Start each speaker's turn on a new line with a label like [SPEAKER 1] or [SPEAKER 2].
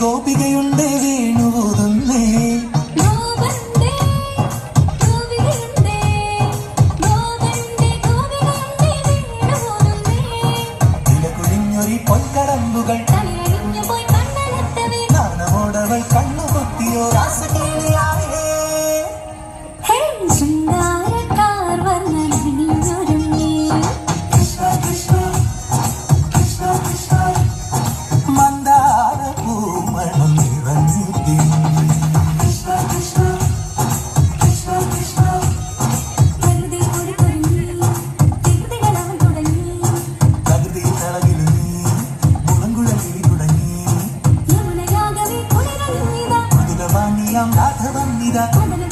[SPEAKER 1] ഗോപികയുണ്ട് വീണുപോകുന്നേ പൊൻകടമ്പുകൾ. നാണമോടവൾ കണ്ണുകുത്തിയോ രാസകേളിയാ I'm not the la maternidad.
[SPEAKER 2] Come